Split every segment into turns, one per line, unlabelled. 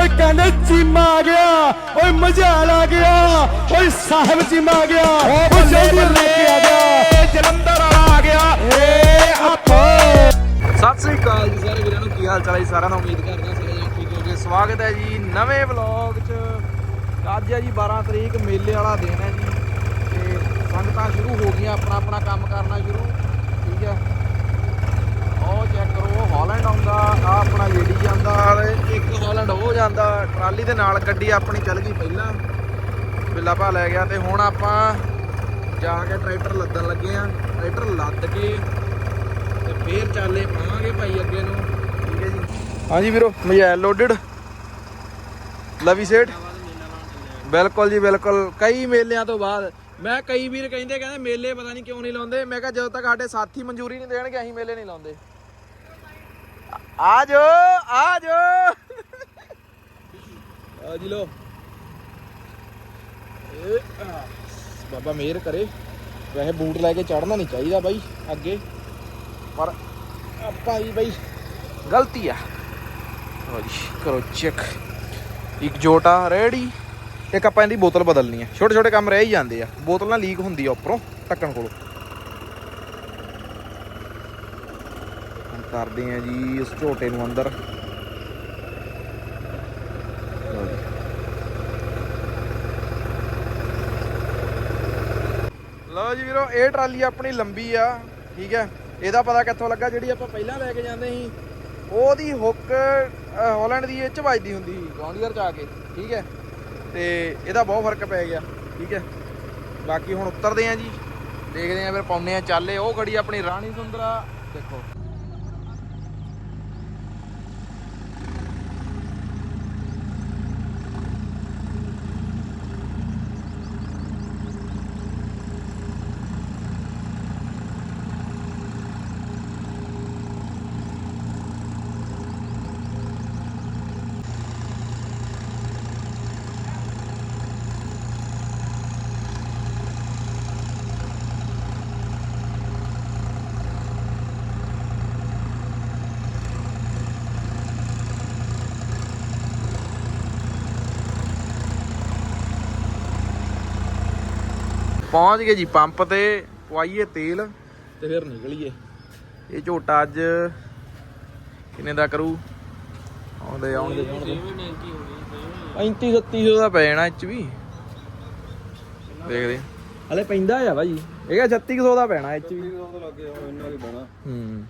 ਓਏ ਕਹਿੰਦੇ ਚੀਮਾ ਆ ਗਿਆ। ਓਏ ਮਜਾਲ ਆ ਗਿਆ। ਓਏ ਸਾਹਿਬ ਚੀਮਾ ਆ ਗਿਆ। ਓਏ ਜਲਦੀ ਲੈ ਕੇ ਆ ਗਿਆ।
ਜਲੰਧਰ ਵਾਲਾ ਆ ਗਿਆ।
ਏ ਆਪੋ
ਸਤਿ ਸ੍ਰੀ ਅਕਾਲ ਜੀ ਸਾਰੇ ਵੀਰਾਂ ਨੂੰ। ਕੀ ਹਾਲ ਚਾਲ ਹੈ? ਸਾਰਿਆਂ ਨੂੰ ਉਮੀਦ ਕਰਦੇ ਹਾਂ ਸਾਰੇ ਜਣੇ ਠੀਕ ਹੋਗੇ ਸਵਾਗਤ ਹੈ ਜੀ ਨਵੇਂ ਵਲੌਗ 'ਚ। ਅੱਜ ਹੈ ਜੀ 12 ਤਰੀਕ ਮੇਲੇ ਵਾਲਾ ਦਿਨ ਹੈ ਜੀ। ਤੇ ਸੰਗਤਾਂ ਸ਼ੁਰੂ ਹੋ ਗਈਆਂ। ਆਪਣਾ ਆਪਣਾ ਕੰਮ ਕਰਨਾ ਸ਼ੁਰੂ। ਠੀਕ ਹੈ। ਉਹ ਚੈੱਕ ਕਰੋ, ਉਹ ਹਾਲੈਂਡ ਆਉਂਦਾ ਆ ਆਪਣਾ ਲੇਡੀ ਜਾਂਦਾ ਤੇ ਇੱਕ ਹਾਲੈਂਡ ਉਹ ਜਾਂਦਾ, ਟਰਾਲੀ ਦੇ ਨਾਲ ਗੱਡੀ ਆਪਣੀ ਚੱਲ ਗਈ ਪਹਿਲਾਂ। ਬਿੱਲਾ ਭਾ ਲੈ ਗਿਆ ਤੇ ਹੁਣ ਆਪਾਂ ਜਾ ਕੇ ਟਰੈਕਟਰ ਲੱਦਣ ਲੱਗੇ ਆ ਟਰੈਕਟਰ ਲੱਦ ਕੇ ਤੇ ਫੇਰ ਚਾਲੇ ਪਾਵਾਂਗੇ ਭਾਈ ਅੱਗੇ ਨੂੰ। ਠੀਕ ਹੈ ਜੀ। ਹਾਂਜੀ ਵੀਰੋ ਮੋਬਾਈਲ ਲੋਡਡ ਲਵੀ ਸੇਠ ਬਿਲਕੁਲ ਜੀ, ਬਿਲਕੁਲ। ਕਈ ਮੇਲਿਆਂ ਤੋਂ ਬਾਅਦ। ਮੈਂ ਕਈ ਵੀਰ ਕਹਿੰਦੇ ਕਹਿੰਦੇ ਮੇਲੇ ਪਤਾ ਨਹੀਂ ਕਿਉਂ ਨਹੀਂ ਲਾਉਂਦੇ। ਮੈਂ ਕਿਹਾ ਜਦੋਂ ਤੱਕ ਸਾਡੇ ਸਾਥੀ ਮਨਜ਼ੂਰੀ ਨਹੀਂ ਦੇਣਗੇ, ਅਸੀਂ ਮੇਲੇ ਨਹੀਂ ਲਾਉਂਦੇ। ਆ ਜਾਓ ਆ ਜੀ ਲੋ ਬਾਬਾ ਮਿਹਰ ਕਰੇ। ਵੈਸੇ ਬੂਟ ਲੈ ਕੇ ਚੜਨਾ ਨਹੀਂ ਚਾਹੀਦਾ ਬਾਈ ਅੱਗੇ। ਪਰ ਆਪਾਂ ਹੀ ਬਈ। ਗਲਤੀ ਆ। ਲਓ ਜੀ ਕਰੋ ਚੈੱਕ ਇੱਕ ਜੋਟਾ ਰੈਡੀ ਇੱਕ ਆਪਾਂ ਇਹਦੀ ਬੋਤਲ ਬਦਲਣੀ ਆ। ਛੋਟੇ ਛੋਟੇ ਕੰਮ ਰਹਿ ਹੀ ਜਾਂਦੇ ਆ। ਬੋਤਲ ਨਾਲ ਲੀਕ ਹੁੰਦੀ ਆ ਉੱਪਰੋਂ ਢੱਕਣ ਕੋਲੋਂ। ਕਰਦੇ ਆ ਜੀ ਇਸ ਝੋਟੇ ਨੂੰ ਅੰਦਰ। ਲਓ ਜੀ। ਵੀਰੋ, ਇਹ ਟਰਾਲੀ ਆਪਣੀ ਲੰਬੀ ਆ, ਠੀਕ ਹੈ। ਇਹਦਾ ਪਤਾ ਕਿੱਥੋਂ ਲੱਗਾ? ਜਿਹੜੀ ਆਪਾਂ ਪਹਿਲਾਂ ਲੈ ਕੇ ਜਾਂਦੇ ਸੀ, ਉਹਦੀ ਹੁੱਕ ਹਾਲੈਂਡ ਦੀ ਇਹ ਚ ਵੱਜਦੀ ਹੁੰਦੀ ਸੀ ਗੌਂਡੀਅਰ ਚ ਆ ਕੇ, ਠੀਕ ਹੈ। ਤੇ ਇਹਦਾ ਬਹੁਤ ਫ਼ਰਕ ਪੈ ਗਿਆ, ਠੀਕ ਹੈ। ਬਾਕੀ ਹੁਣ ਉਤਰਦੇ ਆ ਜੀ, ਦੇਖਦੇ ਆ ਫਿਰ ਪਾਉਨੇ ਆ ਚਾਲੇ। ਉਹ ਖੜੀ ਆਪਣੀ ਰਾਣੀ ਸੁੰਦਰਾ, ਦੇਖੋ। ਪਹੁੰਚ ਗਏ ਜੀ ਪੰਪ ਤੇ ਪਵਾਈਏ ਤੇਲ। ਤੇ ਫਿਰ ਨਿਕਲੀਏ। ਇਹ ਝੋਟਾ ਅੱਜ ਕਿੰਨੇ ਦਾ ਕਰੂ? ਆਉਂਦੇ ਆਉਂਦੇ ਆਉਂਦੇ। 35 3700 ਦਾ ਪੈ ਜਾਣਾ ਇਹ ਚ ਵੀ। ਦੇਖਦੇ ਹਲੇ ਪੈਂਦਾ ਆ ਭਾਜੀ ਇਹ 3600 ਦਾ ਪੈਣਾ ਇਹ ਚ ਵੀ ਹੂੰ।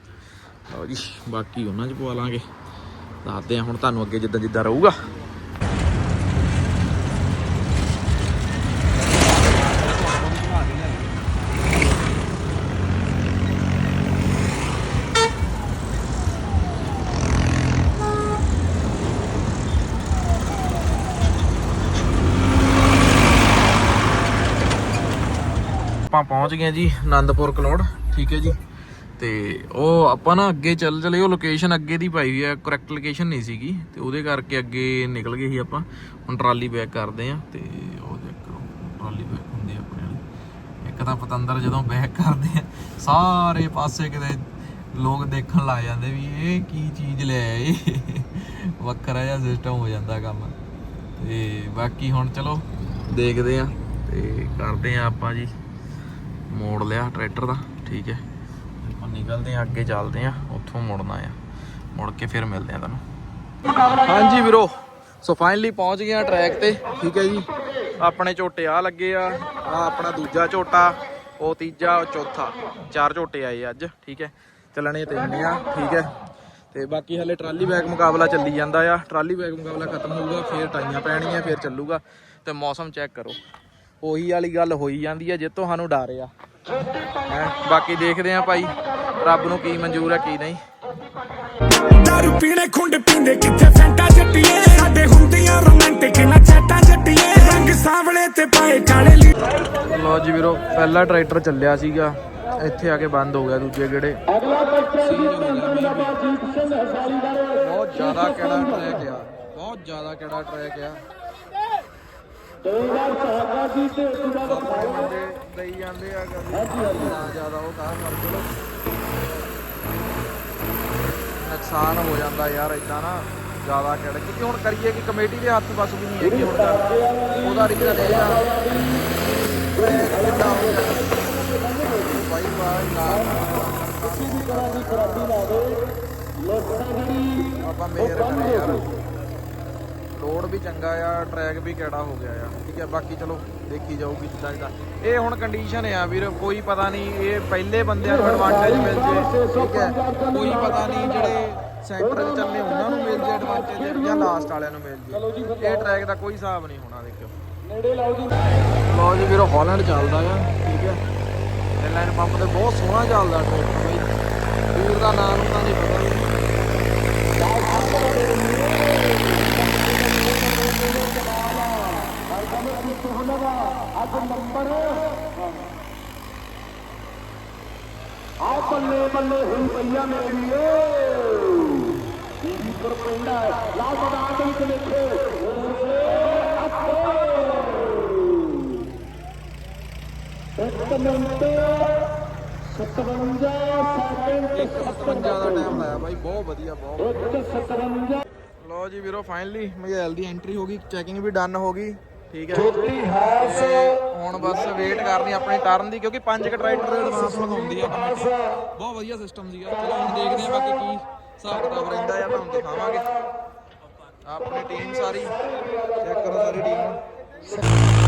ਲਓ ਜੀ ਬਾਕੀ ਉਹਨਾਂ ਚ ਪਵਾ ਲਾਂਗੇ। ਦੱਸਦੇ ਆ ਹੁਣ ਤੁਹਾਨੂੰ ਅੱਗੇ ਜਿੱਦਾਂ ਜਿੱਦਾਂ ਰਹੂਗਾ ਆਪਾਂ ਪਹੁੰਚ ਗਏ ਜੀ ਆਨੰਦਪੁਰ ਕਲੋੜ, ਠੀਕ ਹੈ ਜੀ। ਤੇ ਉਹ ਆਪਾਂ ਨਾ ਅੱਗੇ ਚੱਲ ਚਲੇ, ਉਹ ਲੋਕੇਸ਼ਨ ਅੱਗੇ ਦੀ ਪਾਈ ਹੋਈ ਹੈ ਕਰੈਕਟ ਲੋਕੇਸ਼ਨ ਨਹੀਂ ਸੀਗੀ। ਤੇ ਉਹਦੇ ਕਰਕੇ ਅੱਗੇ ਨਿਕਲ ਗਏ ਸੀ ਆਪਾਂ। ਹੁਣ ਟਰਾਲੀ ਬੈਕ ਕਰਦੇ ਆ ਤੇ ਉਹ ਦੇਖੋ ਟਰਾਲੀ ਬੈਕ ਹੁੰਦੀ ਆਪਣੇ ਵਾਲੀ। ਇੱਕ ਤਾਂ ਪਤੰਦਰ ਜਦੋਂ ਬੈਕ ਕਰਦੇ ਆ, ਸਾਰੇ ਪਾਸੇ ਕਿਤੇ ਲੋਕ ਦੇਖਣ ਲੱਗ ਜਾਂਦੇ ਵੀ ਇਹ ਕੀ ਚੀਜ਼ ਲੈ ਆਏ। ਵੱਖਰਾ ਜਿਹਾ ਸਿਸਟਮ ਹੋ ਜਾਂਦਾ ਕੰਮ। ਤੇ ਬਾਕੀ ਹੁਣ ਚਲੋ ਦੇਖਦੇ ਆ ਤੇ ਕਰਦੇ ਆ ਆਪਾਂ ਜੀ। ਮੋੜ ਲਿਆ, ਟਰੈਕਟਰ ਦਾ, ਠੀਕ ਹੈ। ਆਪਾਂ ਨਿਕਲਦੇ ਆ ਅੱਗੇ ਚੱਲਦੇ ਆ ਉੱਥੋਂ ਮੁੜਨਾ ਆ। ਮੁੜ ਕੇ ਫਿਰ ਮਿਲਦੇ ਆ ਤੁਹਾਨੂੰ। ਹਾਂਜੀ ਵੀਰੋ, ਸੋ ਫਾਈਨਲੀ ਪਹੁੰਚ ਗਏ ਆ ਟਰੈਕ ਤੇ, ਠੀਕ ਹੈ ਜੀ। ਆਪਣੇ ਝੋਟੇ ਆ ਲੱਗੇ ਆ ਆ ਆਪਣਾ ਦੂਜਾ ਝੋਟਾ, ਉਹ ਤੀਜਾ, ਉਹ ਚੌਥਾ। ਚਾਰ ਝੋਟੇ ਆਏ ਅੱਜ, ਠੀਕ ਹੈ। ਚੱਲਣੇ ਤਿੰਨ ਆ, ਠੀਕ ਹੈ। ਤੇ ਬਾਕੀ ਹਲੇ ਟਰਾਲੀ ਬੈਗ ਮੁਕਾਬਲਾ ਚੱਲੀ ਜਾਂਦਾ ਆ। ਟਰਾਲੀ ਬੈਗ ਮੁਕਾਬਲਾ ਖਤਮ ਹੋਊਗਾ, ਫੇਰ ਟਾਈਆਂ ਪੈਣੀਆਂ ਫੇਰ ਚੱਲੂਗਾ। ਤੇ ਮੌਸਮ ਚੈੱਕ ਕਰੋ। ਉਹੀ ਵਾਲੀ ਗੱਲ ਹੋਈ ਜਾਂਦੀ ਆ ਜਿੱਤੋਂ ਸਾਨੂੰ ਡਰ ਆ। ਹੈਂ ਬਾਕੀ ਦੇਖਦੇ ਆ ਭਾਈ ਰੱਬ ਨੂੰ ਕੀ ਮਨਜ਼ੂਰ ਆ ਕੀ ਨਹੀਂ।
ਦਾਰੂ ਪੀਣੇ ਖੁੰਡ ਪੀਂਦੇ ਕਿੱਥੇ ਫੈਂਟਾ ਜੱਟੀਏ? ਸਾਡੇ ਹੁੰਦੀਆਂ ਰੋਮਾਂਟਿਕ ਨਾ ਚੈਟਾਂ ਜੱਟੀਏ। ਰੰਗ ਸਾਵਲੇ ਤੇ ਪਾਏ ਕਾਲੇ ਲੀ
ਲੋ ਜੀ ਵੀਰੋ ਪਹਿਲਾ ਟਰੈਕਟਰ ਚੱਲਿਆ ਸੀਗਾ। ਇੱਥੇ ਆ ਕੇ ਬੰਦ ਹੋ ਗਿਆ ਦੂਜੇ ਗੇੜੇ। ਬਹੁਤ ਜ਼ਿਆਦਾ ਕਿਹੜਾ ਟਰੈਕ ਆ। ਬਹੁਤ ਜ਼ਿਆਦਾ ਕਿਹੜਾ ਟਰੈਕ ਆ। ਬੰਦੇ ਦਈ ਜਾਂਦੇ ਆ ਕਦੀ ਨਾ ਜ਼ਿਆਦਾ ਉਹ ਕਾਹ ਕਰ ਚਲੋ ਨੁਕਸਾਨ ਹੋ ਜਾਂਦਾ ਯਾਰ ਇਦਾਂ ਨਾ ਜ਼ਿਆਦਾ ਕਿਹੜਾ। ਕਿਉਂਕਿ ਹੁਣ ਕਰੀਏ ਕਿ ਕਮੇਟੀ ਦੇ ਹੱਥ ਬਸ ਵੀ ਨਹੀਂ ਹੈਗੀ ਹੁਣ ਗੱਲ ਉਹਦਾ ਇਹ ਆ। ਟਰੈਕ ਕਿੱਦਾਂ ਹੋ ਗਿਆ? ਬਾਈ ਬਾਈ ਨਾ
ਕਿਸੇ ਵੀ ਤਰ੍ਹਾਂ ਦੀ ਖਰਾਬੀ ਨਾ ਆਵੇ ਲੋਕਾਂ ਜਿਹੜੀ
ਆਪਾਂ ਮੇਰ ਕਰੇ ਯਾਰ। ਰੋਡ ਵੀ ਚੰਗਾ ਆ ਟਰੈਕ ਵੀ ਕਿਹੜਾ ਹੋ ਗਿਆ ਆ। ਠੀਕ ਹੈ ਬਾਕੀ ਚਲੋ ਦੇਖੀ ਜਾਊਗੀ ਜਿੱਦਾਂ ਜਿੱਦਾਂ। ਇਹ ਹੁਣ ਕੰਡੀਸ਼ਨ ਆ ਵੀਰ ਕੋਈ ਪਤਾ ਨਹੀਂ ਇਹ ਪਹਿਲੇ ਬੰਦਿਆਂ ਨੂੰ ਐਡਵਾਂਟੇਜ ਮਿਲ ਜੇ ਠੀਕ ਹੈ? ਕੋਈ ਪਤਾ ਨਹੀਂ ਜਿਹੜੇ ਸੈਂਟਰ 'ਚ ਚੱਲੇ ਉਹਨਾਂ ਨੂੰ ਮਿਲ ਜੇ ਐਡਵਾਂਟੇਜ ਜਾਂ ਲਾਸਟ ਵਾਲਿਆਂ ਨੂੰ ਮਿਲ ਜੇ। ਇਹ ਟਰੈਕ ਦਾ ਕੋਈ ਹਿਸਾਬ ਨਹੀਂ ਹੋਣਾ ਦੇਖਿਓ।
ਨੇੜੇ ਲਾਓ ਜੀ।
ਲੋ ਜੀ ਵੀਰੋ ਹਾਲੈਂਡ ਚੱਲਦਾ ਆ ਠੀਕ ਹੈ? ਲਾਈਨ ਪੰਪ ਤੇ ਬਹੁਤ ਸੋਹਣਾ ਚੱਲਦਾ ਟਰੈਕ ਬਈ। ਵੀਰ ਦਾ ਨਾਮ ਤਾਂ ਨਹੀਂ ਪਤਾ।
ਅੱਜ ਨੰਬਰ ਆ ਬੱਲੇ ਬੱਲੇ ਹੋਈ ਪਈਆ ਮੇਰੀ ਓ ਦੀਪਰ ਪਿੰਡਾ ਲਾਲ ਮੈਦਾਨ ਦੇ ਵਿੱਚ ਲਿਖੇ ਇੱਕ ਮਿੰਟ 57 ਸੈਕਿੰਡ
157 ਦਾ ਟਾਈਮ ਲਾਇਆ ਬਾਈ ਬਹੁਤ ਵਧੀਆ ਬਹੁਤ
157
ਲੋ ਜੀ ਵੀਰੋ ਫਾਈਨਲੀ ਮਜੈਲ ਦੀ ਐਂਟਰੀ ਹੋ ਗਈ ਚੈਕਿੰਗ ਵੀ ਡਨ ਹੋ ਗਈ ਠੀਕ ਹੈ।
ਛੋਟੀ ਹੈਸ
ਹੁਣ ਬਸ ਵੇਟ ਕਰਨੀ ਆਪਣੀ ਟਰਨ ਦੀ ਕਿਉਂਕਿ ਪੰਜ ਕ ਟਰੈਕਟਰ ਐਡਵਾਂਸ ਲਗਾਉਂਦੀ ਆ। ਕਮੇਟੀ ਬਹੁਤ ਵਧੀਆ ਸਿਸਟਮ ਸੀਗਾ। ਚਲੋ ਹੁਣ ਦੇਖਦੇ ਆ ਬਾਕੀ ਕੀ ਹਿਸਾਬ ਕਿਤਾਬ ਰਹਿੰਦਾ ਆ ਤੁਹਾਨੂੰ ਦਿਖਾਵਾਂਗੇ। ਆਪਣੀ ਟੀਮ ਸਾਰੀ ਚੈੱਕ ਕਰੋ ਸਾਰੀ ਟੀਮ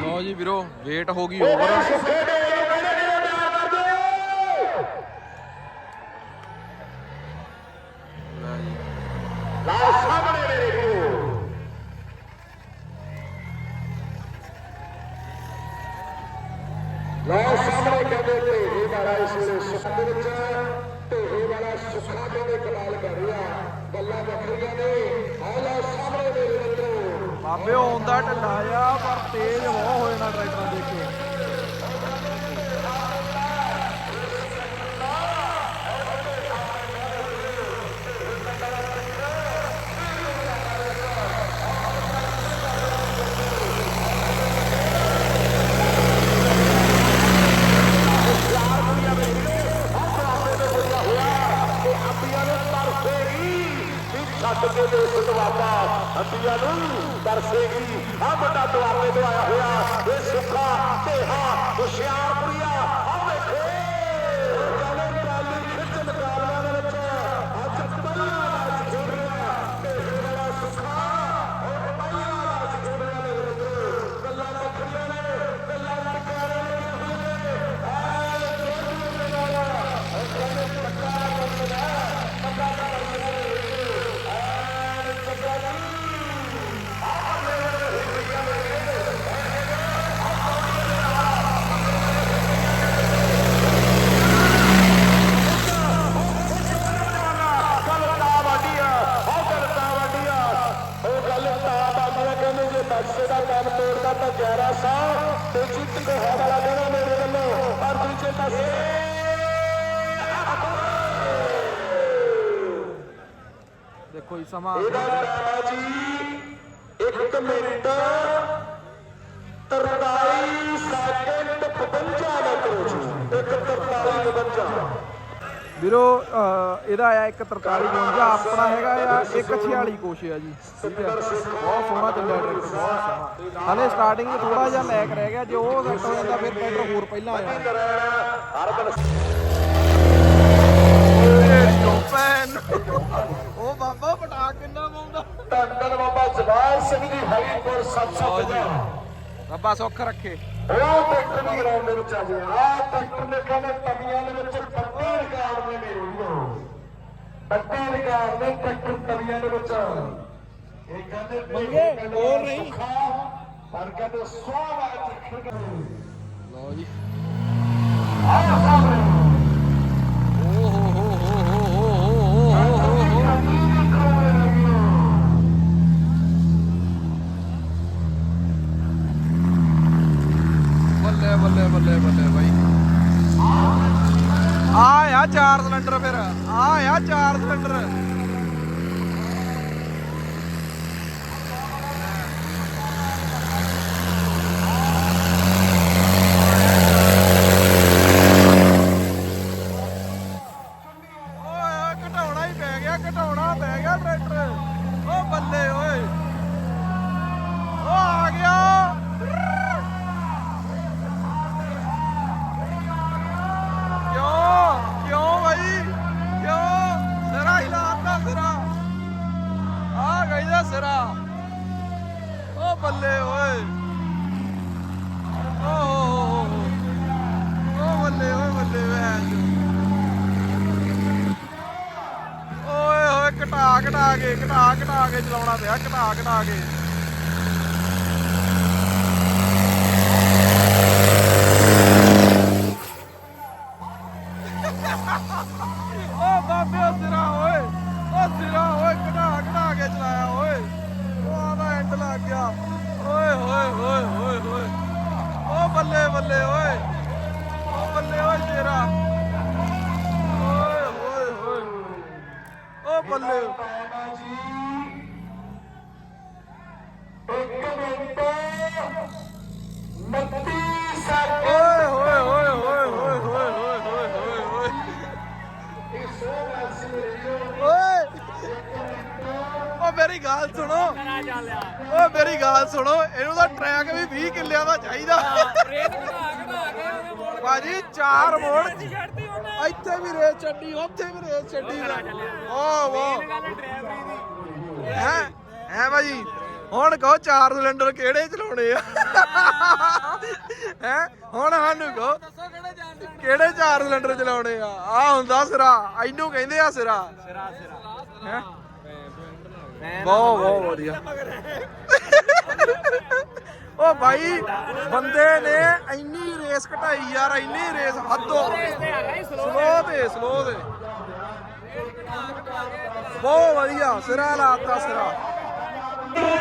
ਲੋ ਜੀ ਵੀਰੋ ਵੇਟ ਹੋ ਗਈ ਓਵਰ ਲੈ
ਸਾਹਮਣੇ ਕਹਿੰਦੇ ਵਾਲਾ ਇਸ ਵੇਲੇ ਸੁੱਖ ਦੇ ਵਿੱਚ ਵਾਲਾ ਸੁੱਖਾ ਕਹਿੰਦੇ ਕਮਾਲ ਕਰ ਰਿਹਾ। ਗੱਲਾਂ ਵੱਖਰੀਆਂ ਨੇ। ਆ ਲੋ ਸਾਹਮਣੇ ਮੇਰੇ ਮਿੱਤਰੋ
ਬਾਬੇ ਆਉਂਦਾ ਢੱਲਾ ਆ ਪਰ ਤੇਜ਼ ਹੋ। ਜਾਣਾ ਟਰੈਕਟਰ ਦੇਖ ਕੇ
ਛੱਡ ਕੇ ਦੇ ਇਸ ਦਵਾਬਾ ਹੱਡੀਆਂ ਨੂੰ ਦਰਸੇਗੀ ਆ ਵੱਡਾ ਦਵਾਬੇ ਤੋਂ ਆਇਆ ਹੋਇਆ ਇਹ ਸੁੱਖਾ ਢੇਹਾ ਹੁਸ਼ਿਆਰਪੁਰੀਆ ਤਾਂ ਪਿਆਰਾ ਸਾਹਿਬ ਤੇ ਜਿੱਤ ਦਾ ਹਵਾਲਾ ਦੇਣਾ ਮੇਰੇ ਵੱਲੋਂ। ਔਰ ਦੂਜੇ ਪਾਸੇ
ਦੇਖੋ ਇਹ ਸਮਾਂ
ਇਹਦਾ Rana ji 1 minute. 43 second 55 metre 1 43 52
ਵੀਰੋ ਇਹਦਾ ਆਇਆ 143 52 ਆਪਣਾ ਹੈਗਾ ਆ 146 ਕੋਸ਼ ਆ ਜੀ। ਠੀਕ ਹੈ ਬਹੁਤ ਸੋਹਣਾ ਚੱਲਿਆ ਟਰੈਕਟਰ ਬਹੁਤ ਸੋਹਣਾ। ਹਲੇ ਸਟਾਰਟਿੰਗ 'ਚ ਥੋੜਾ ਜਿਹਾ ਲੈਕ ਰਹਿ ਗਿਆ ਜੇ ਉਹ ਸੈੱਟ ਹੋ ਜਾਂਦਾ ਫਿਰ ਟਰੈਕਟਰ ਹੋਰ ਪਹਿਲਾਂ ਆ ਉਹ ਬਾਬਾ ਪਟਾ ਕਿੰਨਾ ਪਾਉਂਦਾ
ਧੰਨ ਬਾਬਾ ਜਵਾਲ ਸਿੰਘ ਦੀ ਹਰੀਪੁਰ 750
ਰੱਬਾ ਸੁੱਖ ਰੱਖੇ।
ਉਹ ਟਰੈਕਟਰ ਵੀ ਗਰਾਊਂਡ ਦੇ ਵਿੱਚ ਆ ਗਿਆ। ਆ ਟਰੈਕਟਰ ਨੇ ਕਹਿੰਦੇ ਤਵੀਆਂ ਦੇ ਵਿੱਚ ਪੱਤੀ ਰਿਕਾਰਡ ਨੇ ਮੇਰੇ ਵੀਰੋ ਪੱਤੀ ਰਿਕਾਰਡ ਨੇ ਟਰੈਕਟਰ ਤਵੀਆਂ ਦੇ ਵਿੱਚ। ਇਹ ਕਹਿੰਦੇ ਮੰਗੇ
ਹੋਰ ਨਹੀਂ।
ਪਰ ਕਹਿੰਦੇ ਸੋਹਣਾ ਟਰੈਕਟਰ
ਲਓ ਜੀ।
ਆਇਆ ਸਾਹਮਣੇ।
ਆ ਚਾਰ ਸਿਲੰਡਰ ਓਏ ਘਟਾਉਣਾ ਹੀ ਪੈ ਗਿਆ ਘਟਾਉਣਾ ਪੈ ਗਿਆ ਟਰੈਕਟਰ ਓ ਬੱਲੇ ਓਏ ਓ ਆ ਗਿਆ ਕਿਉਂ ਕਿਉਂ ਭਾਈ ਕਿਉਂ ਸਿਰਾ ਹੀ ਲਾਤਾ ਸਿਰਾ ਆ ਗਈ ਦਾ ਸਿਰਾ ਓ ਬੱਲੇ ਓਏ ਓ ਹੋ ਹੋ ਹੋ ਓ ਬੱਲੇ ਓਏ ਬੱਲੇ ਭੈਣ ਚੋ। ਓਏ ਹੋਏ ਘਟਾ ਘਟਾ ਕੇ ਘਟਾ ਘਟਾ ਕੇ ਚਲਾਉਣਾ ਪਿਆ ਘਟਾ ਘਟਾ ਕੇ। ਓ ਬਾਬੇ, ਓ ਸਿਰਾ ਓਏ। ਓ ਸਿਰਾ ਓਏ, ਘਟਾ ਘਟਾ ਕੇ ਚਲਾਇਆ ਓਏ। ਉਹ ਆਦਾ ਐਂਡ ਲੱਗ ਗਿਆ। ਓਏ, ਹੋਏ ਹੋਏ ਹੋਏ ਹੋਏ। ਓ ਬੱਲੇ ਬੱਲੇ, ਓਏ। ਓ ਬੱਲੇ, ਓਏ ਤੇਰਾ। ਓਏ ਹੋਏ ਹੋਏ। ਓ ਬੱਲੇ। ਮੇਰੀ ਗੱਲ ਸੁਣੋ। ਓ ਮੇਰੀ ਗੱਲ ਸੁਣੋ ਇਹਨੂੰ ਤਾਂ ਟਰੈਕ ਵੀ 20 ਕਿੱਲਿਆਂ ਦਾ ਚਾਹੀਦਾ। ਬਾਜੀ ਚਾਰ ਮੋੜ। ਇੱਥੇ ਵੀ ਰੇਸ ਛੱਡੀ ਉੱਥੇ ਵੀ ਰੇਸ ਛੱਡੀ। ਓ ਵਾਹ ਹੈ ਹੈ ਬਾਜੀ ਹੁਣ ਕਹੋ ਚਾਰ ਸਿਲੰਡਰ ਕਿਹੜੇ ਚਲਾਉਣੇ ਆ? ਹੈ? ਹੁਣ ਸਾਨੂੰ ਕਹੋ ਕਿਹੜੇ ਚਾਰ ਸਿਲੰਡਰ ਚਲਾਉਣੇ ਆ? ਆ ਹੁੰਦਾ ਸਿਰਾ। ਇਹਨੂੰ ਕਹਿੰਦੇ ਆ ਸਿਰਾ। ਸਿਰਾ ਸਿਰਾ ਬਹੁਤ ਬਹੁਤ ਵਧੀਆ। ਉਹ ਭਾਈ ਬੰਦੇ ਨੇ ਇੰਨੀ ਰੇਸ ਘਟਾਈ ਯਾਰ, ਇੰਨੀ ਰੇਸ ਹੱਦੋਂ। ਸਲੋ ਤੇ ਸਲੋ ਤੇ। ਬਹੁਤ ਵਧੀਆ, ਸਿਰਾ ਲਾਤਾ ਸਿਰਾ।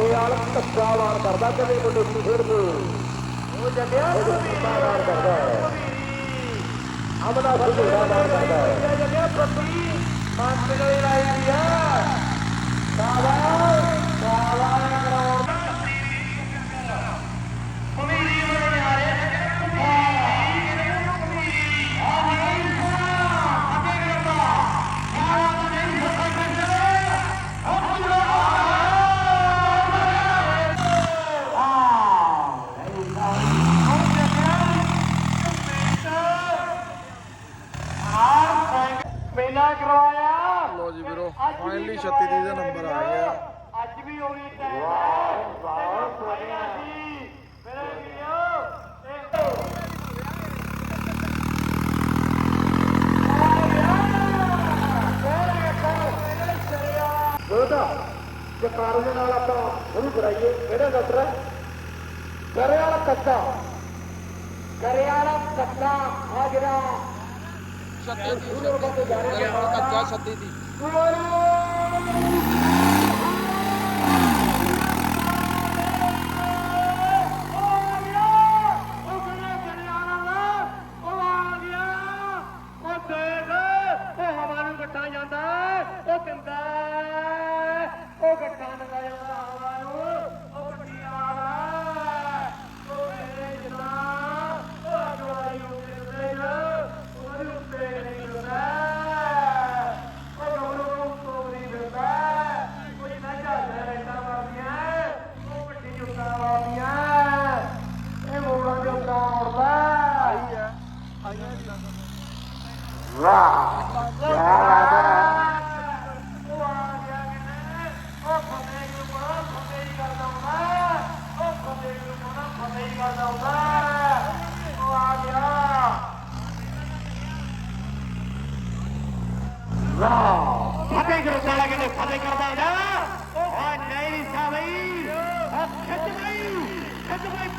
ਗਰੇਵਾਲ ਧੱਕਾ ਵਾਰ ਕਰਦਾ ਕਦੇ ਮੁੰਡੇ ਨੂੰ ਫੇਰ ਨੂੰ। ਉਹ ਜੱਗਿਆ ਧੱਕਾ ਵਾਰ ਕਰਦਾ ਅਮਨਾ ਸੁਧੂਰਾ ਵਾਰ ਕਰਦਾ ਹੈ। ਜੱਗਿਆ ਪੱਤੀ ਮੰਨ ਗਈ ਲਾਈ ਦੀ ਆ। ਸਾਵਾ कच्चा करियाड़ा कच्चा हाजरा छत्ती थी कच्चा छत्ती थी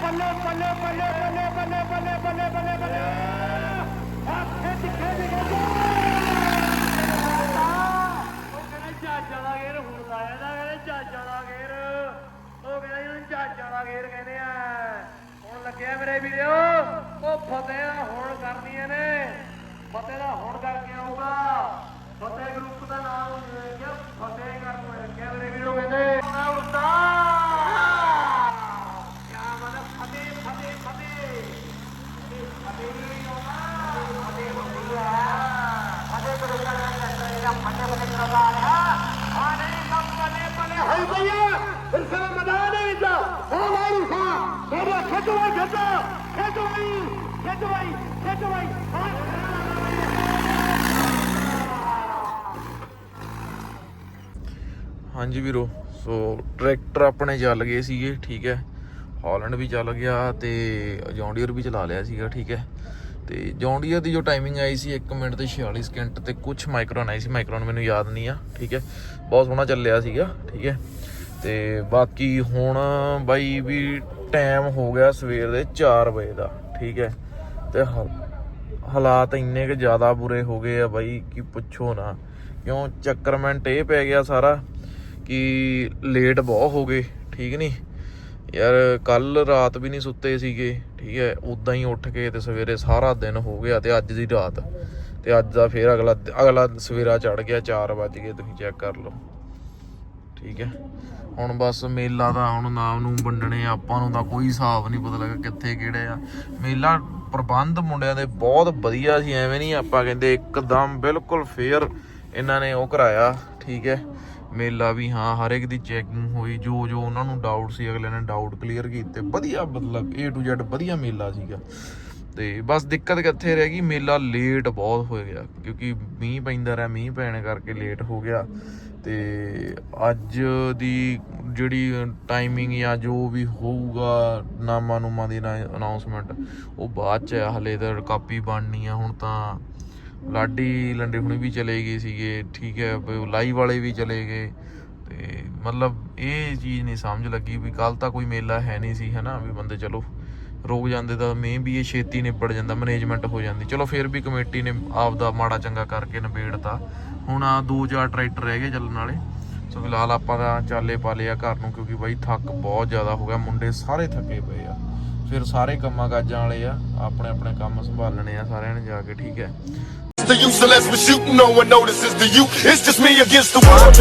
ਬੱਲੇ ਬੱਲੇ ਬੱਲੇ ਬੱਲੇ ਬੱਲੇ ਬੱਲੇ ਬੱਲੇ ਬੱਲੇ ਬੱਲੇ। ਆ ਖਿੱਚ ਖਿੱਚ ਖਿੱਚ ਉਹ ਕਹਿੰਦਾ ਚਾਚਾ ਦਾ ਗੇਰ, ਹੁਣ ਲਾਇਆ ਦਾ ਕਹਿੰਦੇ ਚਾਚਾ ਦਾ ਗੇਰ। ਉਹ ਕਹਿੰਦਾ ਇਹਨੂੰ ਚਾਚਾ ਦਾ ਗੇਰ ਕਹਿੰਦੇ ਆ। ਹੁਣ ਲੱਗਿਆ ਮੇਰੇ ਵੀਰੋ, ਉਹ ਫਤਿਹ ਦਾ ਹੁਣ ਕਰਦੀਆਂ ਨੇ ਫਤਿਹ ਦਾ ਹੁਣ ਕਰਕੇ ਆਊਗਾ। ਫਤਿਹ ਗਰੁੱਪ ਦਾ ਨਾਮ ਲੈ ਕੇ ਫਤਿਹ ਕਰਨ ਰੱਖਿਆ ਮੇਰੇ ਵੀਰੋ ਕਹਿੰਦੇ। ਮੈਂ ਉਸਤਾ ਕਿਆ ਮਨ ਫਤਿਹ ਫਤਿਹ ਫਤਿਹ ਫਤਿਹ ਨਹੀਂ ਹੋਣਾ ਫਤਿਹ ਹੁੰਦੀ ਹੈ ਫਤਿਹ ਕਰੋ ਕਰਨਾ ਚਾਹੀਦਾ ਫਤਿਹ ਫਤਿਹ ਕਰਦਾ ਆ ਆ ਨਹੀਂ ਕੰਮ ਬਲੇ ਬਲੇ ਹੋਈ ਭਈਆ ਫਿਰ ਸੇ ਮੈਦਾਨ ਹੈ ਇੱਜ਼ਾ ਹੋ ਮਾਰੀ ਸਾ ਮੇਰੇ ਖੇਤੋਂ ਖੇਤੋਂ ਖੇਤੋਂ ਖੇਤੋਂ ਖੇਤੋਂ
ਹਾਂਜੀ ਵੀਰੋ, ਸੋ ਟਰੈਕਟਰ ਆਪਣੇ ਚੱਲ ਗਏ ਸੀਗੇ, ਠੀਕ ਹੈ। ਹਾਲੈਂਡ ਵੀ ਚੱਲ ਗਿਆ ਤੇ ਜੌਂਡੀਅਰ ਵੀ ਚਲਾ ਲਿਆ ਸੀਗਾ, ਠੀਕ ਹੈ। ਤੇ ਜੌਂਡੀਅਰ ਦੀ ਜੋ ਟਾਈਮਿੰਗ ਆਈ ਸੀ 1 ਮਿੰਟ ਤੇ 46 ਸਕਿੰਟ ਤੇ ਕੁਝ ਮਾਈਕਰੋਨ ਆਈ ਸੀ ਮਾਈਕਰੋਨ ਮੈਨੂੰ ਯਾਦ ਨਹੀਂ ਆ, ਠੀਕ ਹੈ। ਬਹੁਤ ਸੋਹਣਾ ਚੱਲਿਆ ਸੀਗਾ, ਠੀਕ ਹੈ। ਤੇ ਬਾਕੀ ਹੁਣ ਬਾਈ ਵੀ ਟਾਈਮ ਹੋ ਗਿਆ ਸਵੇਰ ਦੇ 4 ਵਜੇ ਦਾ, ਠੀਕ ਹੈ। ਤੇ ਹ- ਹਾਲਾਤ ਇੰਨੇ ਕੁ ਜ਼ਿਆਦਾ ਬੁਰੇ ਹੋ ਗਏ ਆ ਬਾਈ ਕਿ ਪੁੱਛੋ ਨਾ। ਕਿਉਂ ਚੱਕਰਮੈਂਟ ਇਹ ਪੈ ਗਿਆ ਸਾਰਾ ਕਿ ਲੇਟ ਬਹੁਤ ਹੋ ਗਏ, ਠੀਕ ਨਹੀਂ ਯਾਰ ਕੱਲ ਰਾਤ ਵੀ ਨਹੀਂ ਸੁੱਤੇ ਸੀਗੇ, ਠੀਕ ਹੈ। ਉਦਾਂ ਹੀ ਉੱਠ ਕੇ ਤੇ ਸਵੇਰੇ ਸਾਰਾ ਦਿਨ ਹੋ ਗਿਆ ਤੇ ਅੱਜ ਦੀ ਰਾਤ। ਤੇ ਅੱਜ ਦਾ ਫੇਰ ਅਗਲਾ ਅਗਲਾ ਸਵੇਰਾ ਚੜ ਗਿਆ 4 ਵਜ ਗਏ, ਤੁਸੀਂ ਚੈੱਕ ਕਰ ਲਓ। ਠੀਕ ਹੈ। ਹੁਣ ਬਸ ਮੇਲਾ ਦਾ ਹੁਣ ਨਾਮ ਨੂੰ ਵੰਡਣੇ ਆਪਾਂ ਨੂੰ ਤਾਂ ਕੋਈ ਹਿਸਾਬ ਨਹੀਂ ਪਤਾ ਲੱਗਾ ਕਿੱਥੇ ਕਿਹੜੇ ਆ। ਮੇਲਾ ਪ੍ਰਬੰਧ ਮੁੰਡਿਆਂ ਦੇ ਬਹੁਤ ਵਧੀਆ ਸੀ, ਐਵੇਂ ਨਹੀਂ ਆਪਾਂ ਕਹਿੰਦੇ ਇੱਕਦਮ ਬਿਲਕੁਲ ਫੇਅਰ ਇਹਨਾਂ ਨੇ ਉਹ ਕਰਾਇਆ, ਠੀਕ ਹੈ। ਮੇਲਾ ਵੀ ਹਾਂ, ਹਰ ਇੱਕ ਦੀ ਚੈਕਿੰਗ ਹੋਈ, ਜੋ ਜੋ ਉਹਨਾਂ ਨੂੰ ਡਾਊਟ ਸੀ, ਅਗਲੇ ਨੇ ਡਾਊਟ ਕਲੀਅਰ ਕੀਤੇ। ਵਧੀਆ ਮਤਲਬ A to Z ਵਧੀਆ ਮੇਲਾ ਸੀਗਾ। ਤੇ ਬਸ ਦਿੱਕਤ ਕਿੱਥੇ ਰਹਿ ਗਈ, ਮੇਲਾ ਲੇਟ ਬਹੁਤ ਹੋ ਗਿਆ, ਕਿਉਂਕਿ ਮੀਂਹ ਪੈਂਦਾ ਰਿਹਾ, ਮੀਂਹ ਪੈਣ ਕਰਕੇ ਲੇਟ ਹੋ ਗਿਆ। ਤੇ ਅੱਜ ਦੀ ਜਿਹੜੀ ਟਾਈਮਿੰਗ ਜਾਂ ਜੋ ਵੀ ਹੋਊਗਾ ਨਾਮਾਂ ਨੂਮਾਂ ਦੀ ਅਨਾਉਂਸਮੈਂਟ ਉਹ ਬਾਅਦ ਚ ਆ ਹਲੇ ਤਾਂ ਕਾਪੀ ਬਣਨੀ ਆ, ਹੁਣ ਤਾਂ ਲਾਡੀ ਲੰਡੇ ਹੁਣੀ ਵੀ ਚਲੇ ਗਏ ਸੀਗੇ, ਠੀਕ ਹੈ ਲਾਈਵ ਵਾਲੇ ਵੀ ਚਲੇ ਗਏ। ਤੇ ਮਤਲਬ ਇਹ ਚੀਜ਼ ਨਹੀਂ ਸਮਝ ਲੱਗੀ ਵੀ ਕੱਲ ਤਾਂ ਕੋਈ ਮੇਲਾ ਹੈ ਨਹੀਂ ਸੀ ਹਨਾ ਵੀ ਬੰਦੇ ਚਲੋ ਰੋਕ ਜਾਂਦੇ ਤਾਂ ਮੇ ਵੀ ਇਹ ਛੇਤੀ ਨਿਬੜ ਜਾਂਦਾ ਮੈਨੇਜਮੈਂਟ ਹੋ ਜਾਂਦੀ। ਚਲੋ ਫਿਰ ਵੀ ਕਮੇਟੀ ਨੇ ਆਪਦਾ ਮਾੜਾ ਚੰਗਾ ਕਰਕੇ ਨਿਬੇੜਤਾ। ਹੁਣ ਆ ਦੋ ਚਾਰ ਟਰੈਕਟਰ ਰਹਿ ਗਏ ਚੱਲਣ ਵਾਲੇ। ਸੋ ਫਿਲਹਾਲ ਆਪਾਂ ਤਾਂ ਚਾਲੇ ਪਾ ਲਿਆ ਘਰ ਨੂੰ ਕਿਉਂਕਿ ਬਾਈ ਥੱਕ ਬਹੁਤ ਜ਼ਿਆਦਾ ਹੋ ਗਿਆ। ਮੁੰਡੇ ਸਾਰੇ ਥੱਕੇ ਪਏ ਆ। ਫਿਰ ਸਾਰੇ ਕੰਮਾਂ ਕਾਜਾਂ ਵਾਲੇ ਆ ਆਪਣੇ ਆਪਣੇ ਕੰਮ ਸੰਭਾਲਣੇ ਆ ਸਾਰਿਆਂ ਨੇ ਜਾ ਕੇ ਠੀਕ ਹੈ।
The use unless we're shooting, no one notices the you. It's just me against the world.